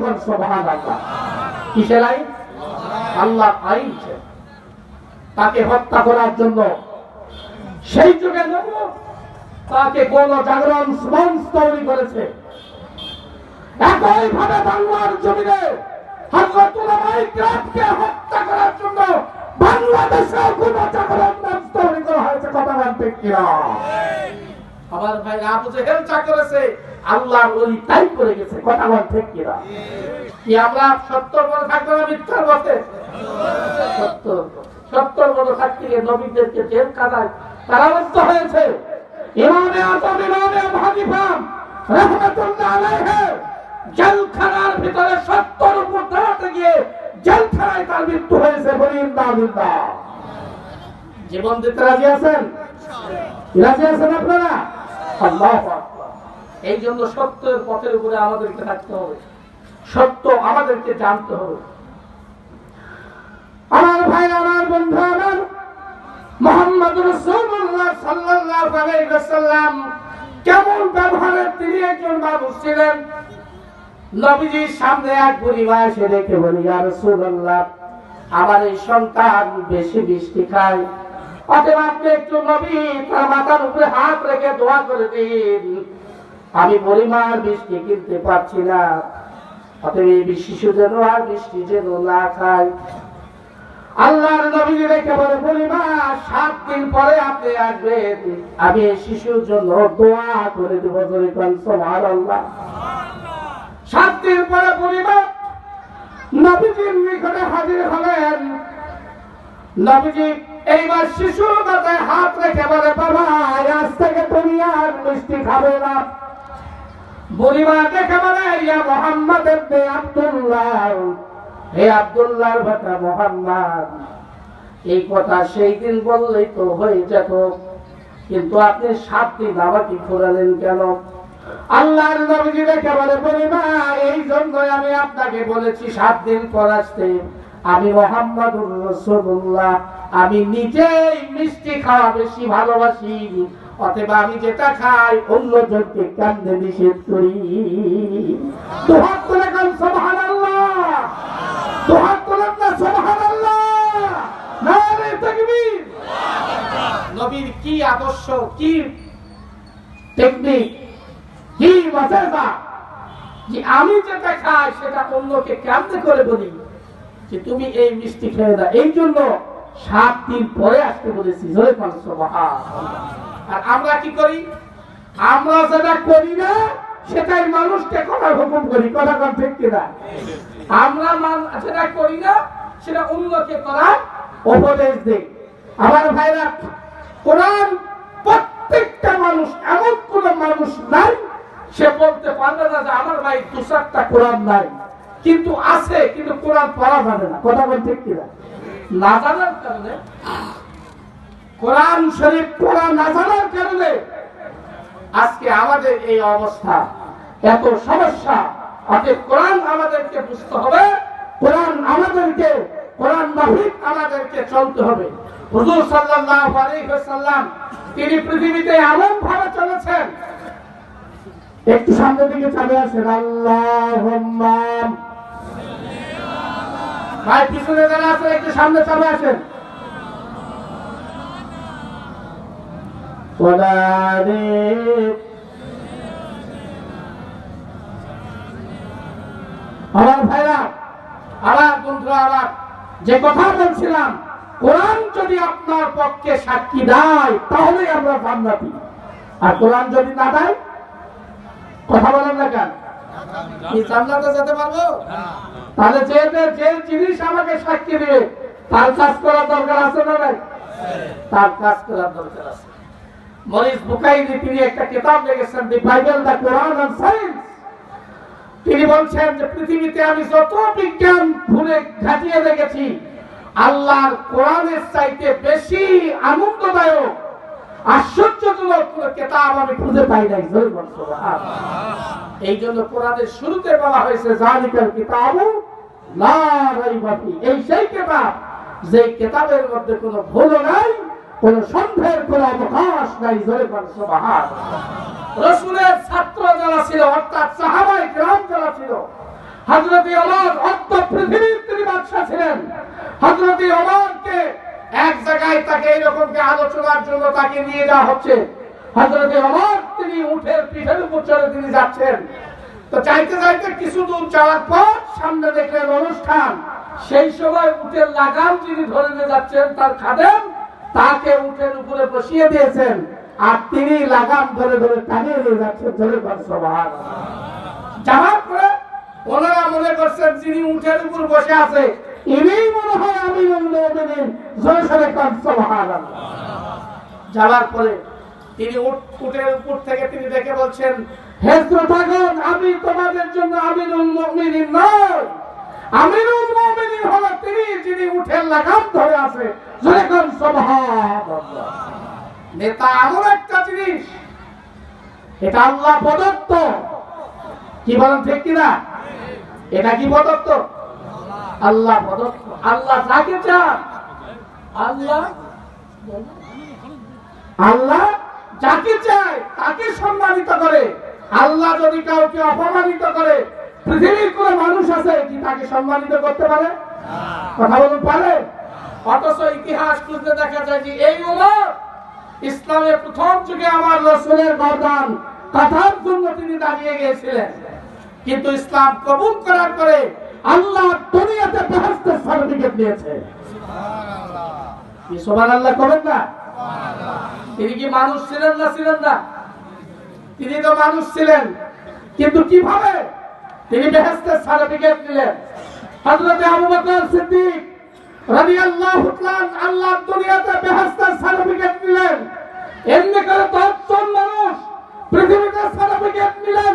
জোরে সোভান আল্লাহ কিসের আইন? আল্লাহ আইন। তাকে হত্যা করার জন্য সেই যুগে তাকে গণ জাগরণ মঞ্চ তৈরি করেছে। একই ভাবে বাংলার জমিনে হত্যা করার জন্য বাংলাদেশে জাগরণ মঞ্চ তৈরি করা হয়েছে, কথা বলতে কিনা আমার ভাই আবু জেহেল চা করেছে, আল্লাহর ওলি তাই করে গেছে। কথা বলতে কিনা? কি না কি আমরা সত্তর বড় থাকব না মিথ্যার পথে? সত্তর। সত্তর বড় থাকতে গিয়ে নবীদেরকে জেল কাদায় কারাবদ্ধ হয়েছে। ইমামে আজম, ইমামে আবু হানিফা রাহমাতুল্লাহ আলাইহি জেলখানার ভিতরে সত্তর উপর দাঁড়াতে গিয়ে জেলখানায় তার মৃত্যু হয়েছে বলি ইন্দাবিল্লাহ জীবন দিতে রাজি আছেন? রাজি আছেন আপনারা? এই জন্য সত্যের পথের উপরে আমাদেরকে থাকতে হবে। সত্য আমাদেরকে জানতে হবে। আমার ভাই, আমার বন্ধু, আমার মোহাম্মদ রসুল্লাহ সাল্লাল্লাহু কেমন ব্যবহারের তিনি একজন মানুষ ছিলেন? নবীজির সামনে এক পরিবার এসে রেখে বলি, ইয়া রাসূলুল্লাহ, আমার এই সন্তান বেশি বৃষ্টি খায়। একটু নবী তার মাথার উপরে হাত রেখে দোয়া করে দিন আমি পরিমাণ বৃষ্টি কিনতে পারছি না। অতএব এই শিশু যেন আর বৃষ্টি যেন না খায়। আল্লাহর নবী রেখে বলে পরিমা সাত দিন পরে আপনি আসবেন। আমি এই শিশুর জন্য দোয়া করে দেবো আল্লাহ সাত দিন পরে পরিমা নবীজির নিকটে হাজির হলেন। নবীজি এইবার শিশুর মাথায় হাত রেখে বলে, বাবা, আজ থেকে তুমি আর মিষ্টি খাবে না। বুড়িমা দেখে বলে, ইয়া মোহাম্মদ আব্দুল্লাহ। হে আব্দুল্লাহর ভাতা মোহাম্মদ। এই কথা সেই দিন বললেই তো হয়ে যেত। কিন্তু আপনি সাত দিন আমাকে ঘুরালেন কেন? আল্লাহর নবীজি রেখে বলে পরিমা এই জন্যই আমি আপনাকে বলেছি সাত দিন পর আসতে। আমি মোহাম্মদুর রসুল্লাহ আমি নিজেই মিষ্টি খাওয়া বেশি ভালোবাসি। অতএব আমি যেটা খাই, অন্য জনকে কান্দে নিষেধ করি? তাকবীর। নবীর কি আদর্শ, কি টেকনিক কি যে আমি যেটা খাই, সেটা অন্যকে কেমনে করে বলি? যে তুমি এই মিষ্টি খেয়ে দাও এই জন্য সাত দিন পরে আসতে বলেছি আর আমরা কি করি? আমরা যেটা করি না, সেটাই মানুষকে করার হুকুম করি। কথা কন ঠিক কিনা? আমরা যেটা করি না, সেটা অন্যকে করার উপদেশ দেই। আমার ভাইরা, কোরআন প্রত্যেকটা মানুষ, এমন কোন মানুষ নাই, সে বলতে পারবে না যে আমার ভাই দু চারটা কোরআন নাই। কিন্তু আছে, কিন্তু কোরআন পড়া যাবে না। কথা বলতে কিনা? না জানার কারণে, কোরআন শরীফ পড়া না জানার কারণে আজকে আমাদের এই অবস্থা। এত সমস্যা, অতএব কোরআন আমাদেরকে বুঝতে হবে, কোরআন আমাদেরকে, কোরআন মাফিক আমাদেরকে চলতে হবে। হুজুর সাল্লাল্লাহু আলাইহি ওয়াসাল্লাম, তিনি পৃথিবীতে এমন ভাবে চলেছেন। একটু সামনের দিকে চলে আসেন। আল্লাহুম্মা ভাই, পিছনে যারা আছেন একটু সামনে চলে আসেন। আমার ভাইরা আলাপ বন্ধুরা আলাপ যে কথা বলছিলাম, কোরআন যদি আপনার পক্ষে সাক্ষী দেয় তাহলে আমরা জান্নাতি। আর কোরআন যদি না দেয়, কথা বলেন না কেন? কি যেতে পারব? তাহলে যে- যে জিনিস আমাকে সাক্ষী তার কাজ করার দরকার আছে না নাই? তার কাজ করার দরকার আছে। মরিস বুকাইরি, তিনি একটা কিতাব লিখেছেন, the Bible the Quran science. তিনি বলছেন যে, পৃথিবীতে আমি যত বিজ্ঞান ঘুরে ঘাটিয়ে দেখেছি, আল্লাহর কোরআনের চাইতে বেশি আনন্দদায়ক আশ্চর্যজনক কোন কেতাব আমি খুঁজে পাই নাই। এই জন্য কোরআনের শুরুতে বলা হয়েছে জালিকাল কিতাবু লা রাইবা ফি এই সেই কিতাব যে কিতাবের মধ্যে কোনো ভুল নাই, কোন সন্দেহের কোন অবকাশ নাই। রসুলের ছাত্র যারা ছিল, অর্থাৎ সাহাবাই গ্রাম যারা ছিল হজরত অমর অর্থ পৃথিবীর তিনি বাদশাহ ছিলেন হজরত অমরকে এক জায়গায় তাকে এইরকম কে আলোচনার জন্য তাকে নিয়ে যাওয়া হচ্ছে। হজরত অমর তিনি উঠের পিঠের উপর চড়ে তিনি যাচ্ছেন। তো চাইতে চাইতে কিছু দূর যাওয়ার পর সামনে দেখলেন অনুষ্ঠান। সেই সময় উঠের লাগাম যিনি ধরে নিয়ে যাচ্ছেন, তার খাদেম, তাকে উঠের উপরে বসিয়ে দিয়েছেন। আর তিনি লাগাম ধরে ধরে টানিয়ে নিয়ে যাচ্ছেন ধরে সবার যাওয়ার পরে ওনারা মনে করছেন যিনি উঠের উপর বসে আছে ইনি মনে হয় আমি জোরে সরে কান সুবহানাল্লাহ। যাওয়ার পরে তিনি উটের উপর থেকে তিনি দেখে বলছেন আমি তোমাদের জন্য আমিরুল আমিরুল হলো তিনি যিনি উঠের আছে। নেতা একটা জিনিস, এটা আল্লাহ কি বলেন এটা কি প্রদত্ত? আল্লাহ আল্লাহ যাকে চান। আল্লাহ আল্লাহ যাকে চায় তাকে সম্মানিত করে। আল্লাহ যদি কাউকে অপমানিত করে, পৃথিবীর কোন মানুষ আছে কি তাকে সম্মানিত করতে পারে? কথা বলুন, পারে? অথচ ইতিহাস খুঁজতে দেখা যায় যে এই উমর ইসলামের প্রথম যুগে আমার রসুলের গর্দান, কথার জন্য তিনি দাঁড়িয়ে গিয়েছিলেন। কিন্তু ইসলাম কবুল করার পরে আল্লাহ সার্টিফিকেট দিয়েছে। আল্লাহ করবেন না? তিনি কি মানুষ ছিলেন না ছিলেন না? তিনি তো মানুষ ছিলেন, কিন্তু কীভাবে? তিনি বেহেস্তের সার্টিফিকেট দুনিয়াতে বেহেস্তের সার্টিফিকেট দিলেন এমনি করে দশজন মানুষ পৃথিবীতে সার্টিফিকেট নিলেন।